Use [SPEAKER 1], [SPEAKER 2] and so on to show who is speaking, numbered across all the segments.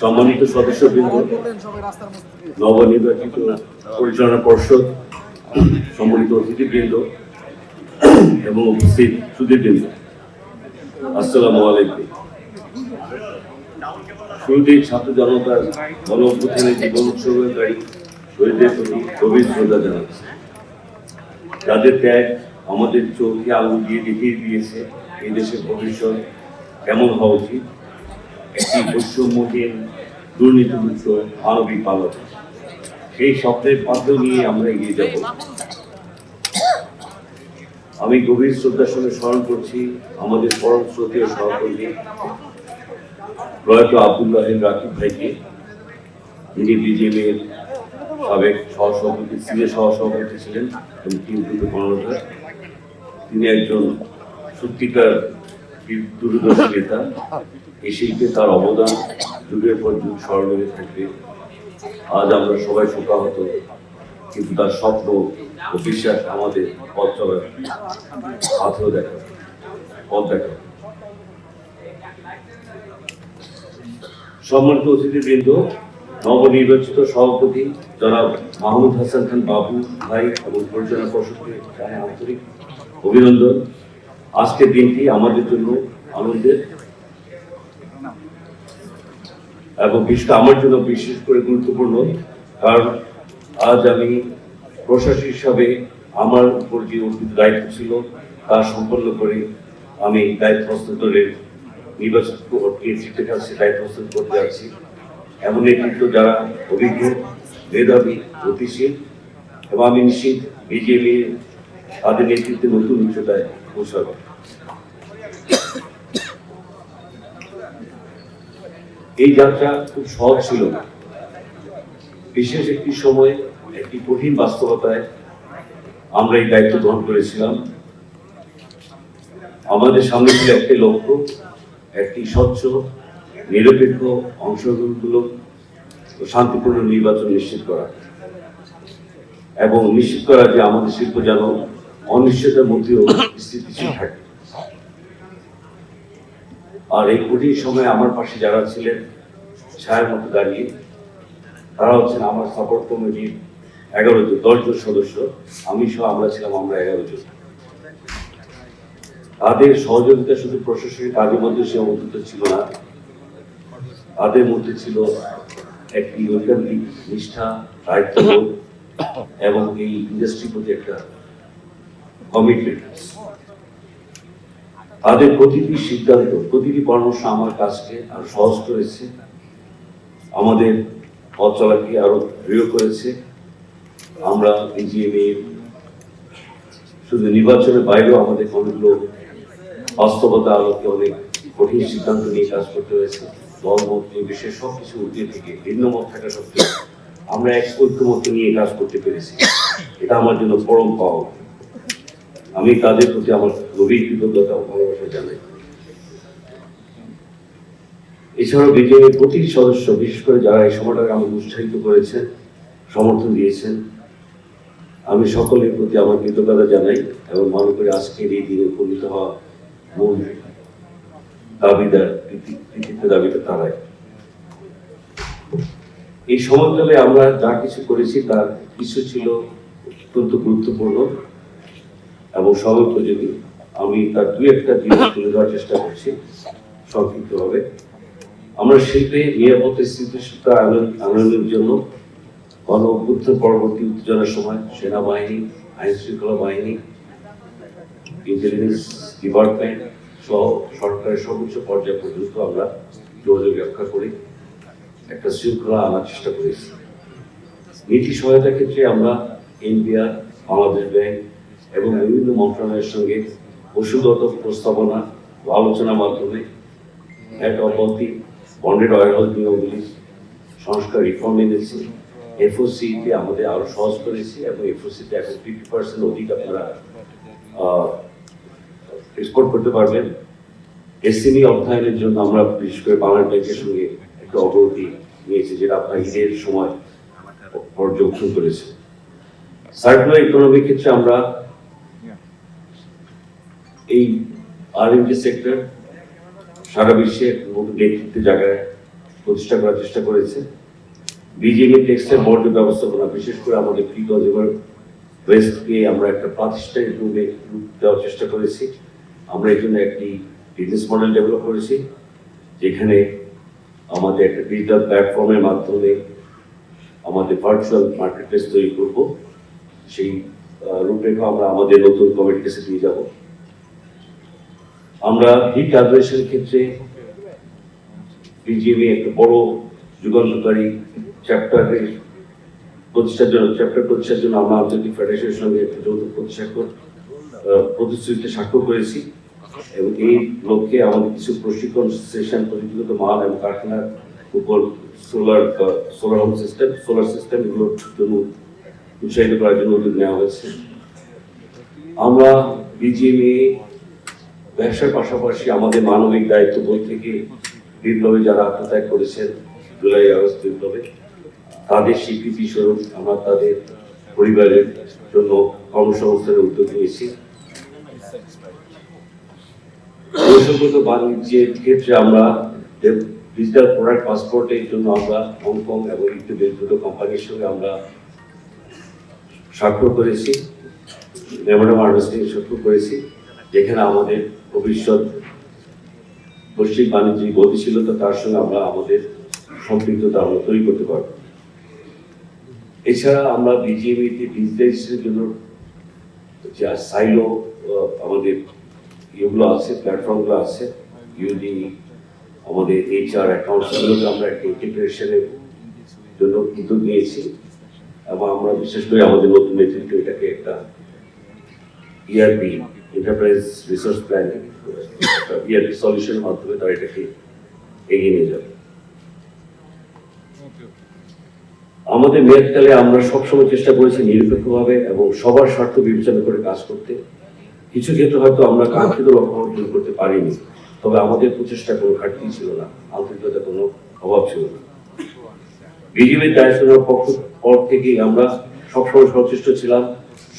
[SPEAKER 1] সম্মানিত সদস্যবৃন্দ, নবনির্বাচিত পরিচালনা পর্ষদ, সম্মানিত অতিথিবৃন্দ এবং উপস্থিত সুদীবৃন্দ আসসালামু আলাইকুম। শুরুতেই ছাত্র জনতার গণ অভ্যুত্থানের জীবন উৎসর্গকারী শহীদদের প্রতি গভীর শ্রদ্ধা জানাচ্ছি। যাদের ত্যাগ আমাদের চোখে আঙুল দিয়ে দেখিয়ে দিয়েছে, এই দেশের ভবিষ্যৎ কেমন হওয়া উচিত একটি বৈষম্যহীন, দুর্নীতিমুক্ত মানবিক বাংলাদেশ সেই স্বপ্নের পাত্র নিয়ে আমরা এগিয়ে যাব। আমি গভীর শ্রদ্ধার সঙ্গে স্মরণ করছি আমাদের পরম শ্রদ্ধেয় সহকর্মী প্রয়াত আব্দুল্লাহিন রাকিব ভাইকে। যিনি বিজেপির সাবেক সহসভাপতি, সিনিয়র সহসভাপতি ছিলেন এবং তিন দুটো কর্ণধার তিনি একজন সত্যিকার দূরদর্শী নেতা। এই শিল্পে তার অবদান যুগের পর যুগ স্মরণ হয়ে থাকবে। আজ আমরা সবাই শোকাহত, কিন্তু তার স্বপ্ন ও বিশ্বাস আমাদের পথ চলার হাতও দেখা। পথ দেখা। সম্মানিত অতিথিবৃন্দ, নবনির্বাচিত সভাপতি জনাব মাহমুদ হাসান খান বাবু, ভাই এবং পরিচালনা পর্ষদকে আন্তরিক অভিনন্দন। আজকের দিনটি আমাদের জন্য আনন্দের এবং বিষয়টা আমার জন্য বিশেষ করে গুরুত্বপূর্ণ, কারণ আজ আমি প্রশাসক হিসাবে আমার উপর যে অর্পিত দায়িত্ব ছিল, তা সম্পন্ন করে আমি দায়িত্ব হস্তান্তরের নির্বাচন কাছে দায়িত্ব হস্তান্তর করতে যাচ্ছি। এমন নেতৃত্ব যারা অভিজ্ঞ, মেধাবী, গতিশীল এবং আমি নিশ্চিত বিজেপি তাদের নেতৃত্বে নতুন উচ্চতায় পৌঁছাবে। এই যাত্রা খুব সহজ ছিল না। বিশেষ একটি সময়, একটি কঠিন বাস্তবতায় আমরা এই দায়িত্ব গ্রহণ করেছিলাম। আমাদের সামনে ছিল একটি লক্ষ্য, একটি স্বচ্ছ, নিরপেক্ষ অংশগ্রহণমূলক ও শান্তিপূর্ণ নির্বাচন নিশ্চিত করা। এবং নিশ্চিত করা যে আমাদের শিল্প যেন অনিশ্চয়তার মধ্যেও স্থিতিশীল থাকে। আর এই কঠিন সময়ে আমার পাশে যারা ছিলেন, ছায়ার মতো দাঁড়িয়ে, তারা হচ্ছেন আমার সাপোর্ট কমিটির এগারো জন দশজন সদস্য, আমি সহ আমরা ছিলাম আমরা এগারো জন। তাদের সহযোগিতা শুধু প্রশাসনিক কাজের মধ্যে সে সীমাবদ্ধ ছিল না, তাদের মধ্যে ছিল একটি ঐকান্তিক নিষ্ঠা, দায়িত্ববোধ, এবং এই ইন্ডাস্ট্রির প্রতি একটা কমিটমেন্ট তাদের প্রতিটি সিদ্ধান্ত, প্রতিটি পরামর্শ আমার কাজকে আরও সহজ করেছে। আমাদের পথ চলাকে আরও দৃঢ় করেছে? আমরা শুধু নির্বাচনের বাইরেও আমাদের অনেকগুলো বাস্তবতা আলোকে অনেক কঠিন সিদ্ধান্ত নিয়ে কাজ করতে হয়েছে। দল মত নির্বিশেষে সব কিছু উঠিয়ে থেকে, ভিন্ন মত থাকা সত্ত্বেও আমরা এক ঐক্যমত নিয়ে কাজ করতে পেরেছি। এটা আমার জন্য পরম পাওয়া। আমি তাদের প্রতি আমার গভীর কৃতজ্ঞতা ও ভালোবাসা জানাই। এছাড়াও বিজেপির প্রতিটি সদস্য, বিশেষ করে যারা এই সময়টাকে আমাকে উৎসাহিত করেছেন, সমর্থন দিয়েছেন, আমি সকলের প্রতি আমার কৃতজ্ঞতা জানাই এবং মনে করি আজকের এই দিনে উপনীত হওয়া মূল দাবিদার কৃতিত্ব দাবিদার তারাই। এই সময়কালে আমরা যা কিছু করেছি তার কিছু ছিল অত্যন্ত গুরুত্বপূর্ণ। এবং সর্বোপযোগী আমি তার দুই একটা জিনিস তুলে ধরার চেষ্টা করছি, সংক্ষিপ্তভাবে, আমরা শিল্পে নিরাপত্তা স্থিতিশীলতা আনয়ন- আনয়নের জন্য গণ অভ্যুত্থান পরবর্তী উত্তেজনার সময় সেনাবাহিনী আইন শৃঙ্খলা বাহিনী ইন্টেলিজেন্স ডিপার্টমেন্ট সহ সরকারের সর্বোচ্চ পর্যায় পর্যন্ত আমরা যোগাযোগ রক্ষা করি একটা শৃঙ্খলা আনার চেষ্টা করেছি। নীতি সহায়তার ক্ষেত্রে আমরা এনবিআর, বাংলাদেশ ব্যাংক এবং বিভিন্ন মন্ত্রণালয়ের সঙ্গে ওষুধগত প্রস্তাবনা ও আলোচনার মাধ্যমে এক অব্যাহতি বন্ডেড অয়েল নিয়মগুলি, সংস্কার রিফর্ম এনেছি। এফওসি তে আমাদের আরও সহজ করেছি এবং এফওসি তে এখন ফিফটি পার্সেন্ট অধিক আপনারা এক্সপোর্ট করতে পারবেন। এসএমই অর্থায়নের জন্য আমরা বিশেষ করে বাংলা ব্যাংকের সঙ্গে একটা অগ্রগতি নিয়েছি, যেটা আপনার ঈদের সময় পর্যবেক্ষণ করেছে সার্কুলার ইকোনমির ক্ষেত্রে আমরা এই আর সেক্টর সারা বিশ্বে নতুন নেতৃত্বে জায়গায় প্রতিষ্ঠা করার চেষ্টা করেছে। বিজেপি টেক্সের বোর্ডের ব্যবস্থাপনা, বিশেষ করে আমাদের ফ্রি কনজিউমার ওয়েস্টকে আমরা একটা প্রাতিষ্ঠানিক রূপে রূপ দেওয়ার চেষ্টা করেছি। আমরা এই জন্য একটি বিজনেস মডেল ডেভেলপ করেছি, যেখানে আমাদের একটা ডিজিটাল প্ল্যাটফর্মের মাধ্যমে আমাদের ভার্চুয়াল মার্কেট প্লেস তৈরি করব। সেই রূপরেখা আমরা আমাদের নতুন কমিটির কাছে দিয়ে যাব। আমরা হিট অ্যাডমিশনের ক্ষেত্রে বিজিএমএ একটা বড় যুগান্তকারী চ্যাপ্টারের প্রতিষ্ঠার জন্য চ্যাপ্টার প্রতিষ্ঠার জন্য আমরা আন্তর্জাতিক ফেডারেশনের সঙ্গে একটা যৌথ প্রতিষ্ঠা প্রতিশ্রুতিতে স্বাক্ষর করেছি এবং এই লক্ষ্যে আমাদের কিছু প্রশিক্ষণ সেশন প্রযুক্তিগত মান এবং কারখানার উপর solar solar home system solar system এগুলোর জন্য উৎসাহিত করার জন্য উদ্যোগ নেওয়া হয়েছে। আমরা বিজিএমএ ব্যবসার পাশাপাশি আমাদের মানবিক দায়িত্ব বই থেকে বিপ্লবে যারা আত্মত্যাগ করেছেন, জুলাই আগস্ট বিপ্লবে, তাদের স্বীকৃতি স্বরূপ আমরা তাদের পরিবারের জন্য কর্মসংস্থানের উদ্যোগ নিয়েছি। বাণিজ্যের ক্ষেত্রে আমরা ডিজিটাল প্রোডাক্ট পাসপোর্টের জন্য আমরা হংকং এবং ইউটিউবের দুটো কোম্পানির সঙ্গে আমরা স্বাক্ষর করেছি। মেমোরাম আন্ডারস্ট্যান্ডিং স্বাক্ষর করেছি, যেখানে আমাদের ভবিষ্যৎ বৈশ্বিক বাণিজ্যিক গতিশীলতা, তার সঙ্গে আমরা আমাদের সম্পৃক্ততা আমরা তৈরি করতে পারব। এছাড়া আমরা বিজিএমিতে ডিজিটাইজেশনের জন্য যে সাইলো আমাদের ইয়েগুলো আছে প্ল্যাটফর্মগুলো আছে ইউডি আমাদের এইচআর অ্যাকাউন্টসগুলোকে আমরা একটা ইন্টিগ্রেশনের জন্য উদ্যোগ নিয়েছি এবং আমরা বিশেষ করে আমাদের নতুন নেতৃত্ব এটাকে একটা ERP enterprise resource planning ERP সলিউশনের মাধ্যমে তারা এটাকে এগিয়ে নিয়ে যাবে। আমাদের মেয়াদকালে আমরা সবসময় চেষ্টা করেছি নিরপেক্ষভাবে এবং সবার স্বার্থ বিবেচনা করে কাজ করতে। কিছু ক্ষেত্রে হয়তো আমরা কাঙ্ক্ষিত লক্ষ্য অর্জন করতে পারিনি, তবে আমাদের প্রচেষ্টা কোনো ঘাটতি ছিল না আন্তরিকতা কোনো অভাব ছিল না। বিজেপির দায়িত্ব পক্ষ পর থেকেই আমরা সবসময় সচেষ্ট ছিলাম,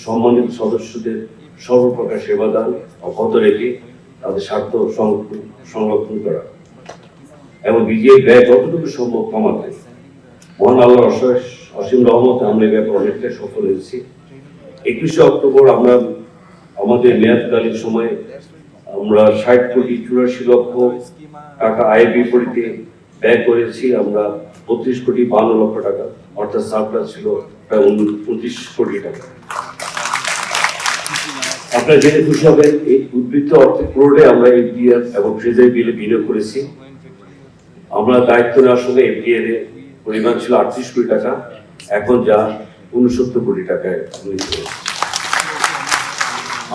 [SPEAKER 1] সম্মানিত সদস্যদের সর্বপ্রকার সেবাদান অব্যাহত রেখে তাদের স্বার্থ সংরক্ষণ করা। এবং বিজেপি ব্যয় যতটুকু সম্ভব কমাতে। মহান আল্লাহর অশেষ অসীম রহমতে আমরা এই ব্যাপারে অনেকটাই সফল হয়েছি। একুশে অক্টোবর আমরা আমাদের মেয়াদকালীন সময়ে আমরা ষাট কোটি চুরাশি লক্ষ টাকা আয়ের বিপরীতে ব্যয় করেছি। আমরা বত্রিশ কোটি বান্ন লক্ষ টাকা, অর্থাৎ সারপ্লাস ছিল প্রায় উনত্রিশ কোটি টাকা। আপনারা জেনে খুশি হবেন, এই উদ্বৃত্ত অর্থের পুরোটাই আমরা এফডিআর এবং ট্রেজারি বিলে বিনিয়োগ করেছি। আমরা দায়িত্ব নেওয়ার সময় এফডিআর এর পরিমাণ ছিল আটত্রিশ কোটি টাকা। এখন যা উনসত্তর কোটি টাকায়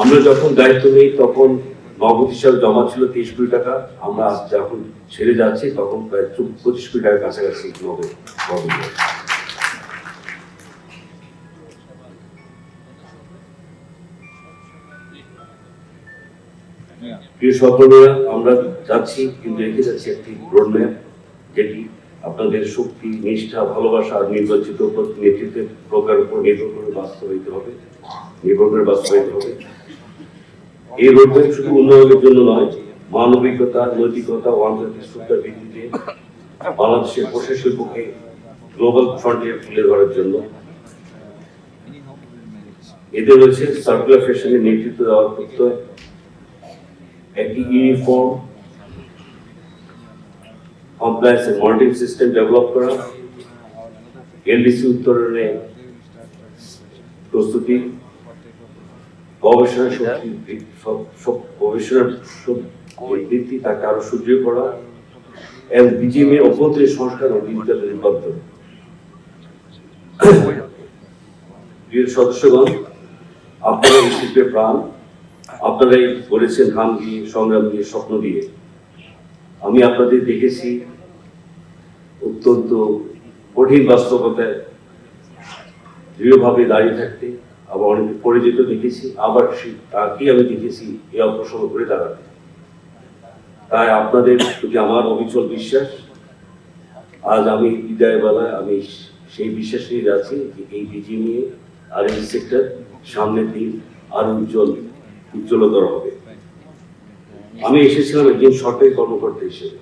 [SPEAKER 1] আমরা যখন দায়িত্ব নেই, তখন নগদ হিসাবে জমা ছিল তেইশ কোটি টাকা। আমরা যখন ছেড়ে যাচ্ছি, তখন প্রায় পঁচিশ কোটি টাকার কাছাকাছি নগদ প্রিয় সহকর্মীরা, আমরা যাচ্ছি, কিন্তু রেখে যাচ্ছি একটি রোডম্যাপ যেটি আপনাদের শক্তি, নিষ্ঠা, ভালোবাসা আর নির্বাচিত নেতৃত্বের প্রকার উপর নির্ভর করে বাস্তবায়িত হবে, নির্ভর করে বাস্তবায়িত হবে। এই রোডম্যাপ শুধু উন্নয়নের জন্য নয়, মানবিকতা, নৈতিকতা ও আন্তর্জাতিক শ্রদ্ধার ভিত্তিতে বাংলাদেশের পোশাক শিল্পকে গ্লোবাল ফ্রন্টিয়ার তুলে ধরার জন্য। এতে রয়েছে সার্কুলার ফ্যাশনের নেতৃত্ব দেওয়ার প্রত্যয় একটি uniform compliance monitoring system develop করা, এলডিসি উত্তরণে প্রস্তুতি, গবেষণা শক্তি সব- গবেষণার বৃদ্ধি তাকে আরও সুদৃঢ় করা, এবং বিজিএমের অভ্যন্তরীণ সংস্কার ও ডিজিটাল রূপান্তর প্রিয় সদস্যগণ, আপনারা প্রাণ আপনারাই বলেছেন ঘাম দিয়ে, সংগ্রাম দিয়ে, স্বপ্ন দিয়ে। আমি আপনাদের দেখেছি অত্যন্ত কঠিন বাস্তবতায় দৃঢ়ভাবে দাঁড়িয়ে থাকতে, আবার অনেক পড়ে যেতে দেখেছি, আবার সে- তাকেই আমি দেখেছি এই অল্প করে দাঁড়াতে। তাই আপনাদের প্রতি আমার অবিচল বিশ্বাস, আজ আমি বিদায় বেলায় আমি সেই বিশ্বাস নিয়ে যাচ্ছি যে এই বিজি নিয়ে আর এই সেক্টর সামনের দিন আরও উজ্জ্বল উজ্জ্বলতর হবে। আমি এসেছিলাম একজন সরকারি কর্মকর্তা হিসেবে।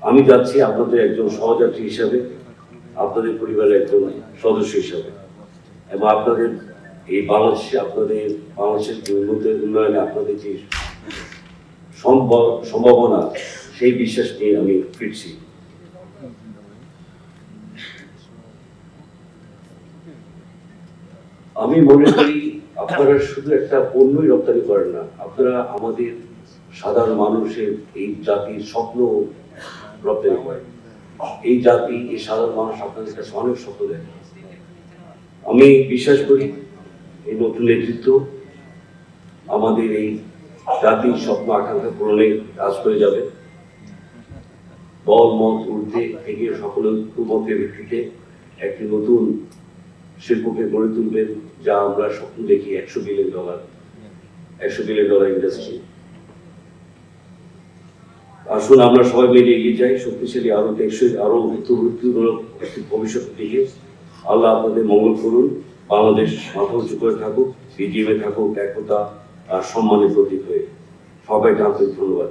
[SPEAKER 1] আমি যাচ্ছি আপনাদের একজন সহযাত্রী হিসাবে, আপনাদের পরিবারের একজন সদস্য হিসাবে। এবং আপনাদের এই বাংলাদেশে, আপনাদের বাংলাদেশের উন্নতি- উন্নয়নে আপনাদের যে সম্ভব, সম্ভাবনা, সেই বিশ্বাস নিয়ে আমি ফিরছি। আমি মনে করি আপনারা শুধু একটা পণ্যই রপ্তানি করেন না, আপনারা আমাদের সাধারণ মানুষের এই জাতির স্বপ্ন রপ্তানি করেন। এই জাতি, এই সাধারণ মানুষ আপনাদের কাছে অনেক স্বপ্ন দেখে আমি বিশ্বাস করি, এই নতুন নেতৃত্ব আমাদের এই জাতির স্বপ্ন আকাঙ্ক্ষা পূরণে কাজ করে যাবে। দল মত, ঊর্ধ্বে থেকে সকল ঐক্যমতের ভিত্তিতে একটি নতুন শিল্পকে গড়ে তুলবেন যা আমরা স্বপ্ন দেখি, একশো বিলিয়ন ডলার, একশো বিলিয়ন ডলার ইন্ডাস্ট্রি আসুন, আমরা সবাই মিলে এগিয়ে যাই, শক্তিশালী আরও টেকসই আরও একটি ভবিষ্যৎ দিকে। আল্লাহ আপনাদের মঙ্গল করুন। বাংলাদেশ মাথা উঁচু করে থাকুক বিজিএমে থাকুক, একতা আর সম্মানের প্রতীক হয়ে। সবাইকে আন্তরিক ধন্যবাদ।